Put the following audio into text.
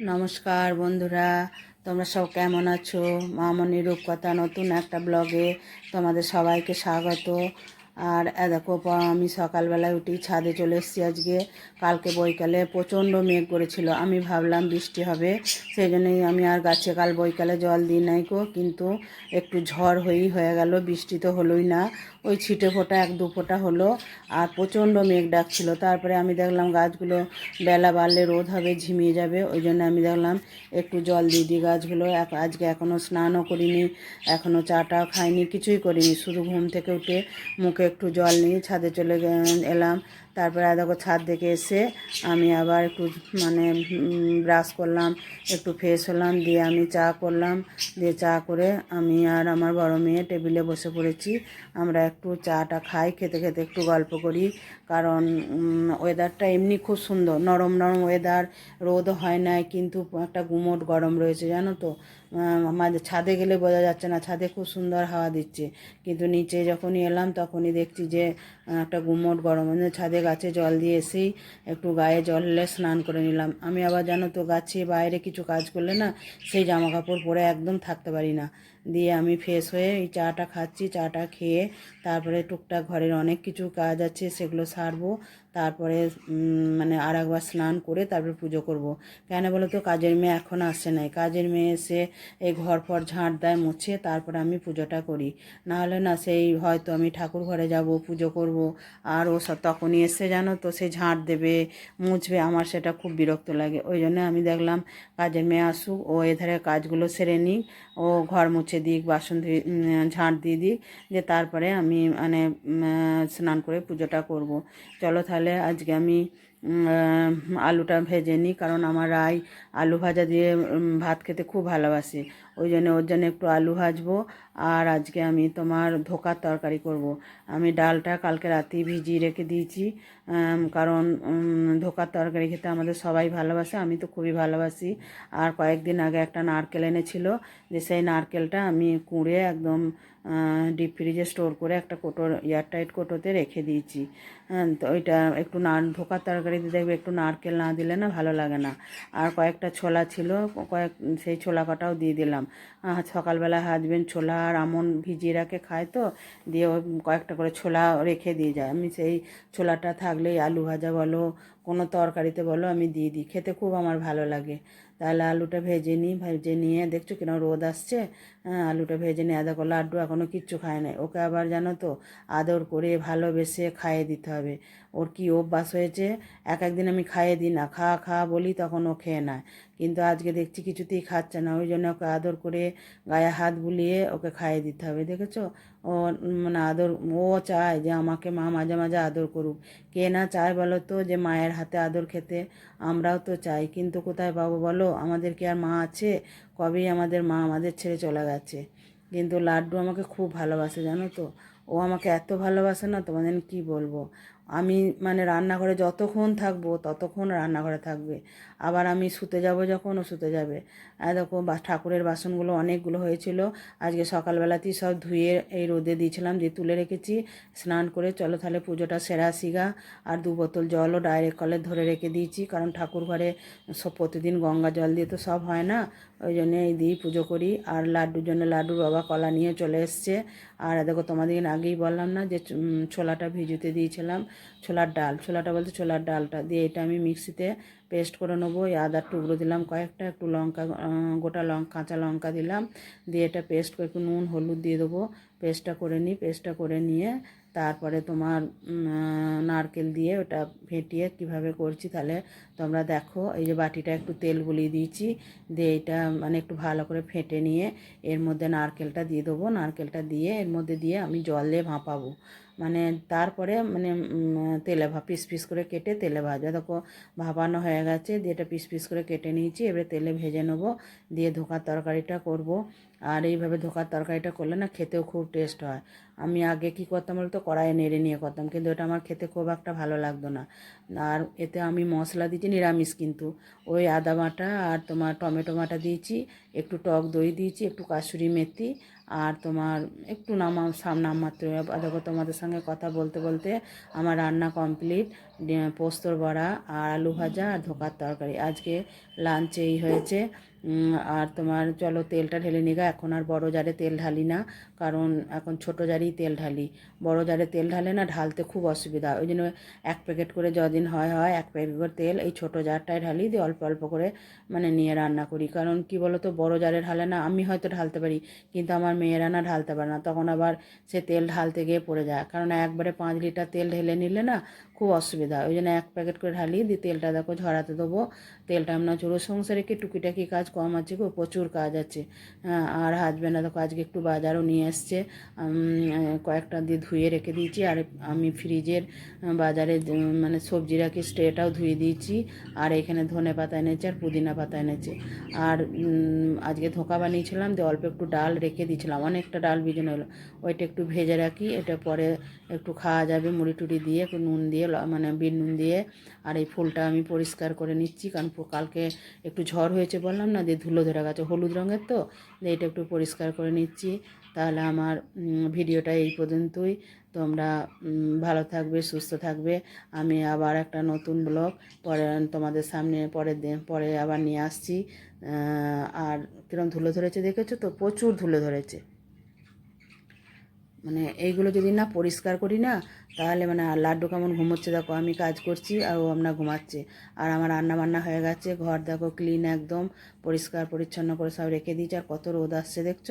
নমস্কার বন্ধুরা তোমরা সব কেমন আছো? মামনি রূপকথা নতুন একটা ব্লগে তোমাদের সবাইকে স্বাগত। আর দেখো আমি সকালবেলায় উঠি ছাদে চলে এসেছি আজকে। কালকে বৈকালে প্রচণ্ড মেঘ করেছিল। আমি ভাবলাম বৃষ্টি হবে, সেই জন্যই আমি আর গাছে কাল বৈকালে জল দিই নাই কো কিন্তু একটু ঝড় হয়েই হয়ে গেল, বৃষ্টি তো হলোই না। ওই ছিটে ফোটা, এক দু ফোঁটা হলো, আর প্রচণ্ড মেঘ ডাকছিল। তারপরে আমি দেখলাম গাছগুলো বেলা বাড়লে রোদ হবে, ঝিমিয়ে যাবে। ওই জন্য আমি দেখলাম একটু জল দিয়ে দিই গাছগুলো। আজকে এখনও স্নানও করিনি এখনও চাটাও খাইনি, কিছুই করিনি। শুধু ঘুম থেকে উঠে মুখে একটু জল নিয়ে ছাদে চলে এলাম। তারপরে দেখো ছাদ দেখে এসে আমি আবার একটু মানে ব্রাশ করলাম, একটু ফ্রেশ হলাম, দিয়ে আমি চা করলাম। দিয়ে চা করে আমি আর আমার বড় মেয়ে টেবিলে বসে পড়েছি। আমরা একটু চাটা খাই, খেতে খেতে একটু গল্প করি। কারণ ওয়েদারটা এমনি খুব সুন্দর। নরম নরম ওয়েদার রোদ হয় নাই, কিন্তু একটা গুমোট গরম রয়েছে, জানো তো? আমাদের ছাদে গেলে বোঝা যাচ্ছে না, ছাদে খুব সুন্দর হাওয়া দিচ্ছে। কিন্তু নিচে যখনই এলাম, তখনই দেখছি যে একটা গুমোট গরম ছাদে গাছে জল দিয়ে এসেই একটু গায়ে জল স্নান করে নিলাম। আমি আবার জানো তো, গাছে বাইরে কিছু কাজ করলে না, সেই জামা কাপড় পরে একদম থাকতে পারি না। দিয়ে আমি ফ্রেশ হয়ে এই চাটা খাচ্ছি, চাটা খেয়ে তারপরে টুকটাক ঘরের অনেক কিছু কাজ আছে, সেগুলো সারবো, তারপরে মানে আর একবার স্নান করে তারপরে পুজো করব। কেন বলো তো, কাজের মেয়ে এখন আসে নাই। কাজের মেয়ে এসে এই ঘর ফর ঝাঁট দেয়, মুছে, তারপরে আমি পুজোটা করি। না হলে না, সেই হয়তো আমি ঠাকুর ঘরে যাব, পুজো করব। আর ও তখনই এসে জানো তো, সে ঝাঁট দেবে, মুছবে। আমার সেটা খুব বিরক্ত লাগে। ওই জন্য আমি দেখলাম কাজের মেয়ে আসুক, ও এধারে কাজগুলো সেরে নিক, ও ঘর মুছে দিক, বাসন ধুয়ে ঝাঁট দিয়ে দিক যে তারপরে আমি মানে স্নান করে পুজোটা করব। চলো তাহলে আজকে আমি আলুটা ভেজে নিই, কারণ আমার রাই আলু ভাজা দিয়ে ভাত খেতে খুব ভালোবাসে ওই জন্য ওর জন্য একটু আলু ভাজবো, আর আজকে আমি তোমার ধোকার তরকারি করব। আমি ডালটা কালকে রাতেই ভিজিয়ে রেখে দিয়েছি কারণ ধোকার তরকারি খেতে আমাদের সবাই ভালোবাসে, আমি তো খুবই ভালোবাসি আর কয়েকদিন আগে একটা নারকেল এনেছিল, যে সেই নারকেলটা আমি কুঁড়ে একদম ডিপ ফ্রিজে স্টোর করে একটা কোটোর এয়ারটাইট কোটোতে রেখে দিয়েছি। হ্যাঁ, তো ওইটা একটু না ধোকার তরকারিতে দেখবে একটু নারকেল না দিলে না ভালো লাগে না। আর কয়েকটা ছোলা ছিল কয়েক সেই ছোলা কটাও দিয়ে দিলাম। সকালবেলা হাজবেন্ড ছোলা আর আমন ভিজিয়ে রাখে খায় তো দিয়ে কয়েকটা করে ছোলা রেখে দিয়ে যায়। আমি সেই ছোলাটা থাকলেই আলু ভাজা বলো কোনো তরকারিতে বলো আমি দিয়ে দিই। খেতে খুব আমার ভালো লাগে। তাহলে আলুটা ভেজে নিই, ভেজে নিয়ে দেখছ কিনা রোদ আসছে? হ্যাঁ আলুটা ভেজে নিয়ে আদা দেখো লাড্ডু এখনও কিচ্ছু খায় নাই। ওকে আবার জানো তো আদর করে ভালোবেসে খাইয়ে দিতে হবে। ওর কি অভ্যাস হয়েছে? এক একদিন আমি খাইয়ে দিই না। খা খা বলি তখন ও খেয়ে নেয়। কিন্তু আজকে দেখছি কিছুতেই খাচ্ছে না। ওই জন্য ওকে আদর করে গায়ে হাত বুলিয়ে ওকে খাইয়ে দিতে হবে, দেখেছ? ও মানে আদর, ও চায় যে আমাকে মা মাঝে মাঝে আদর করুক। কে না চায় বলো তো যে মায়ের হাতে আদর খেতে? আমরাও তো চাই, কিন্তু কোথায় পাবো বলো? আমাদের কি আর মা আছে? কবেই আমাদের মা আমাদের ছেড়ে চলে গেছে? কিন্তু লাড্ডু আমাকে খুব ভালোবাসে, জানো তো? ও আমাকে এত ভালোবাসে না, তোমাদের কি বলব? আমি মানে রান্নাঘরে যতক্ষণ থাকব, ততক্ষণ রান্নাঘরে থাকবে। আবার আমি শুতে যাব যখন, ও শুতে যাবে। দেখো, বা ঠাকুরের বাসনগুলো অনেকগুলো হয়েছিল। আজকে সকালবেলাতেই সব ধুয়ে এই রোদে দিয়েছিলাম দিয়ে তুলে রেখেছি। স্নান করে চলো তাহলে পুজোটা সেরা সিগা। আর দু বোতল জলও ডাইরেক্ট কলে ধরে রেখে দিয়েছি। কারণ ঠাকুর ঘরে সব প্রতিদিন গঙ্গা জল দিয়ে তো সব হয় না। ওই জন্য এই দিয়েই পুজো করি। আর লাড্ডুর জন্য লাড্ডুর বাবা কলা নিয়ে চলে এসছে। আর দেখো, তোমাদের আগেই বললাম না যে ছোলাটা ভিজুতে দিয়েছিলাম। ছোলার ডাল। ছোলাটা বলতে ছোলার ডালটা দিয়ে এটা আমি মিক্সিতে পেস্ট করে নেব। আদার টুকরো দিলাম কয়েকটা, একটু লঙ্কা গোটা লঙ্কা কাঁচা লঙ্কা দিলাম। দিয়ে এটা পেস্ট করে একটু নুন, হলুদ দিয়ে দেবো। পেস্টটা করে নিই, পেস্টটা করে নিয়ে তারপরে তোমার নারকেল দিয়ে ওটা ফেটিয়ে কীভাবে করছি তাহলে তোমরা দেখো। এই যে বাটিটা একটু তেল গুলিয়ে দিয়েছি, দিয়ে এটা মানে একটু ভালো করে ফেটে নিয়ে এর মধ্যে নারকেলটা দিয়ে দেবো। নারকেলটা দিয়ে এর মধ্যে দিয়ে আমি জল দিয়ে ভাপাবো। মানে তারপরে মানে তেলে ভা, পিস পিস করে কেটে তেলে ভাজা। দেখো, ভাবানো হয়ে গেছে, দিয়ে এটা পিস পিস করে কেটে নিয়েছি। এবারে তেলে ভেজে নেব, দিয়ে ধোকার তরকারিটা করব। আর এইভাবে ধোকার তরকারিটা করলে না খেতেও খুব টেস্ট হয়। আমি আগে কি করতাম বলতো? কড়াইয়ে নেড়ে নিয়ে করতাম। কিন্তু এটা আমার খেতে খুব একটা ভালো লাগতো না। আর এতে আমি মশলা দিয়েছি, নিরামিষ কিন্তু। ওই আদা বাটা আর তোমার টমেটো বাটা দিয়েছি, একটু টক দই দিয়েছি, একটু কাসুরি মেথি আর তোমার একটু নামা নাম মাত্র দেখো তোমাদের সঙ্গে কথা বলতে বলতে আমার রান্না কমপ্লিট পোস্তর বড়া আর আলু ভাজা আর ধোকার তরকারি। আজকে লাঞ্চে এই হয়েছে। আর তোমার চলো তেলটা ঢেলে নিগা এখন আর বড় জারে তেল ঢালি না, কারণ এখন ছোট জারেই তেল ঢালি। বড় জারে তেল ঢালে না ঢালতে খুব অসুবিধা। ওই জন্য এক প্যাকেট করে যদিন হয় হয়, এক প্যাকেট করে তেল এই ছোটো জারটায় ঢালি দিয়ে অল্প অল্প করে মানে নিয়ে রান্না করি। কারণ কি বলো তো বড় জারে ঢালে না আমি হয়তো ঢালতে পারি, কিন্তু আমার মেয়েরা না ঢালতে পারে না। তখন আবার সে তেল ঢালতে গিয়ে পড়ে যায়। কারণ একবারে পাঁচ লিটার তেল ঢেলে নিলে না খুব অসুবিধা। ওই জন্য এক প্যাকেট করে ঢালি দিয়ে তেলটা দেখো ঝরাতে দেবো। তেলটা আমরা চুড়ো সংসারে কি টুকিটাকি কাজ কম আছে গো প্রচুর কাজ আছে। হ্যাঁ, আর হাজব্যান্ড দেখো আজকে একটু বাজারও নিয়ে এসছে। কয়েকটা দিয়ে ধুয়ে রেখে দিয়েছি আর আমি ফ্রিজের বাজারে মানে সবজি রাখি স্ট্রেটাও ধুয়ে দিয়েছি। আর এখানে ধনে পাতা এনেছে আর পুদিনা পাতা এনেছে। আর আজকে ধোকা বানিয়েছিলাম দিয়ে অল্প একটু ডাল রেখে দিয়েছিলাম। অনেকটা ডাল ভিজানো হলো। ওইটা একটু ভেজে রাখি এটা পরে একটু খাওয়া যাবে মুড়ি টুড়ি দিয়ে একটু নুন দিয়ে মানে বিট নুন দিয়ে। আর এই ফুলটা আমি পরিষ্কার করে নিচ্ছি কারণ কালকে একটু ঝড় হয়েছে বললাম না দিয়ে ধুলো ধরা গেছে, হলুদ রঙের তো এটা একটু পরিষ্কার করে নিচ্ছি। তাহলে আমার ভিডিওটা এই পর্যন্তই। তোমরা ভালো থাকবে, সুস্থ থাকবে। আমি আবার একটা নতুন ব্লগ পরে, তোমাদের সামনে পরে দে- পরে আবার নিয়ে আসছি। আর কিরম ধুলো ধরেছে দেখেছ তো? প্রচুর ধুলো ধরেছে। মানে এইগুলো যদি না পরিষ্কার করি না, তাহলে মানে লাড্ডু কেমন ঘুমোচ্ছে দেখো, আমি কাজ করছি আর ও আমরা ঘুমাচ্ছে। আর আমার রান্না বান্না হয়ে গেছে, ঘর দেখো ক্লিন একদম, পরিষ্কার পরিচ্ছন্ন করে সব রেখে দিয়েছি, আর কত রোদ আসছে দেখছ?